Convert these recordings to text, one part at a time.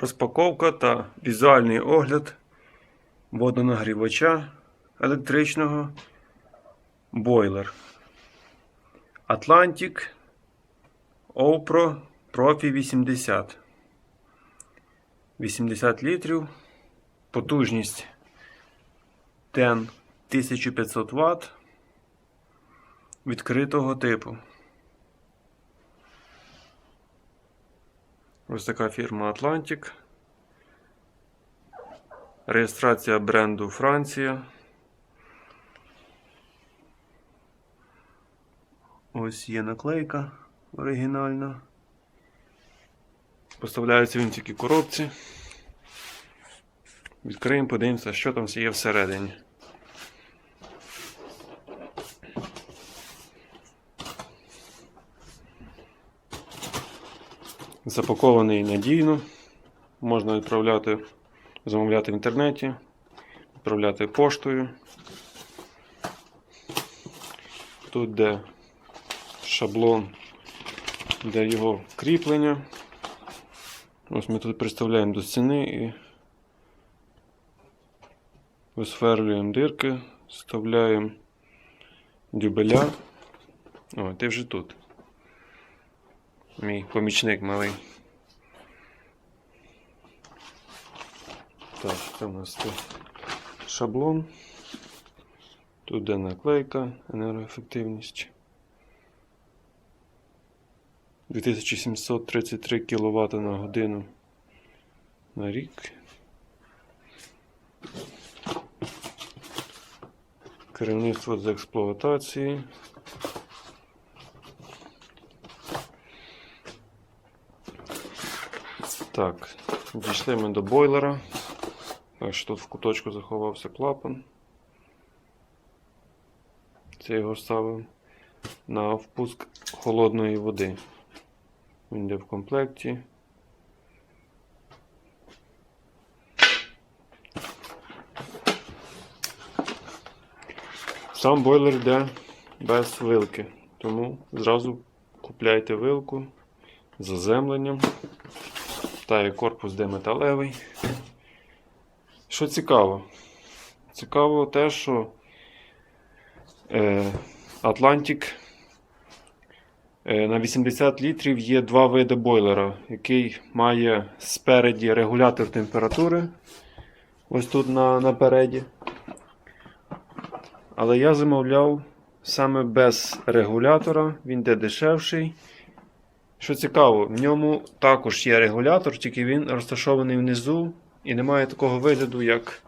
Розпаковка та візуальний огляд водонагрівача електричного бойлер Atlantic Opro Profi 80. 80 літрів. Потужність TEN 1500 Вт відкритого типу. Ось така фірма Atlantic. Реєстрація бренду Франція. Ось є наклейка оригінальна. Поставляється він такій коробці. Відкриємо, подивимося, що там є всередині. Запакований надійно. Можна відправляти, замовляти в інтернеті, відправляти поштою. Тут де шаблон для його кріплення. Ось ми тут приставляємо до стіни і висверлюємо дирки, вставляємо дюбеля. О, ти вже тут. Мій помічник малий. Так, це у нас тут шаблон. Тут де наклейка, енергоефективність. 2733 кВт на годину на рік. Керівництво з експлуатації. Так, дійшли ми до бойлера. Ось тут в куточку заховався клапан. Це його ставив на впуск холодної води. Він йде в комплекті. Сам бойлер йде без вилки, тому зразу купляйте вилку з заземленням. Та і корпус де металевий. Що цікаво? Цікаво те, що е, Atlantic е, на 80 літрів є два види бойлера, який має спереді регулятор температури. Ось тут на, напереді. Але я замовляв саме без регулятора, він де дешевший. Що цікаво, в ньому також є регулятор, тільки він розташований внизу і немає такого вигляду, як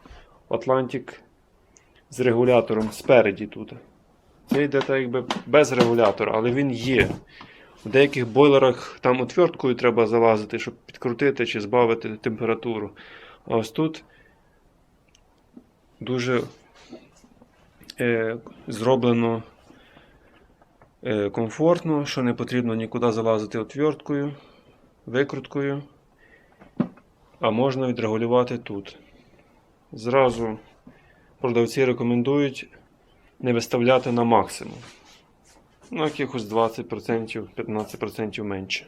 Atlantic з регулятором спереді тут. Це йде так якби без регулятора, але він є. В деяких бойлерах там отверткою треба залазити, щоб підкрутити чи збавити температуру. А ось тут дуже е, зроблено комфортно, що не потрібно нікуди залазити отверткою, викруткою, а можна відрегулювати тут. Зразу продавці рекомендують не виставляти на максимум. Ну, якихось 20%, 15% менше.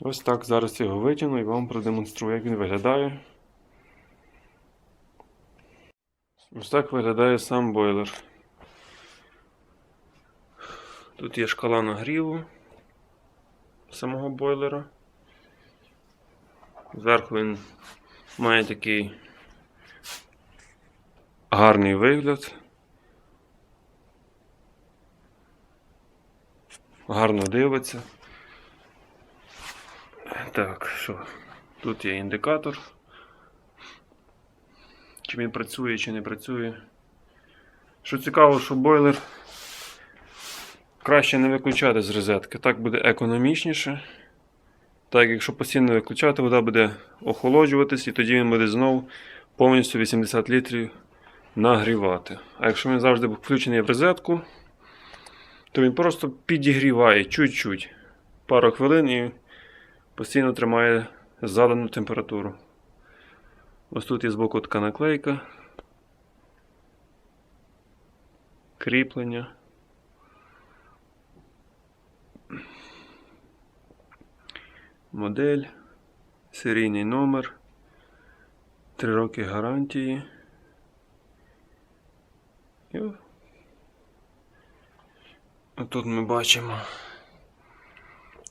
Ось так зараз його витягну і вам продемонструю, як він виглядає. Ось так виглядає сам бойлер. Тут є шкала нагріву самого бойлера. Зверху він має такий гарний вигляд. Гарно дивиться. Так, що? Тут є індикатор. Він працює, чи не працює. Що цікаво, що бойлер краще не виключати з розетки. Так буде економічніше. Так, якщо постійно виключати, вода буде охолоджуватись і тоді він буде знову повністю 80 літрів нагрівати. А якщо він завжди включений в розетку, то він просто підігріває чуть-чуть. Пару хвилин і постійно тримає задану температуру. Ось тут є збоку така наклейка. Кріплення. модель, серійний номер, 3 роки гарантії. І Тут ми бачимо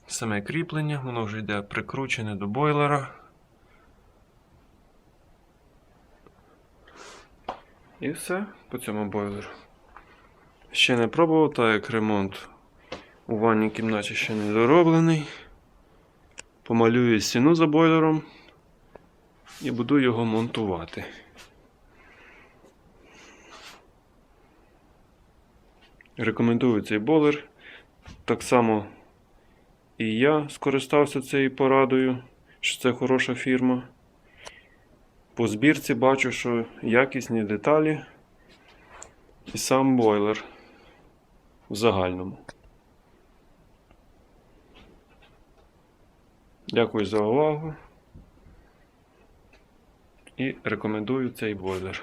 саме кріплення, воно вже йде прикручене до бойлера. І все по цьому бойлеру. Ще не пробував, так як ремонт у ванній кімнаті ще не дороблений. Помалюю стіну за бойлером і буду його монтувати. Рекомендую цей бойлер. Так само і я скористався цією порадою, що це хороша фірма. По збірці бачу, що якісні деталі і сам бойлер в загальному. Дякую за увагу і рекомендую цей бойлер.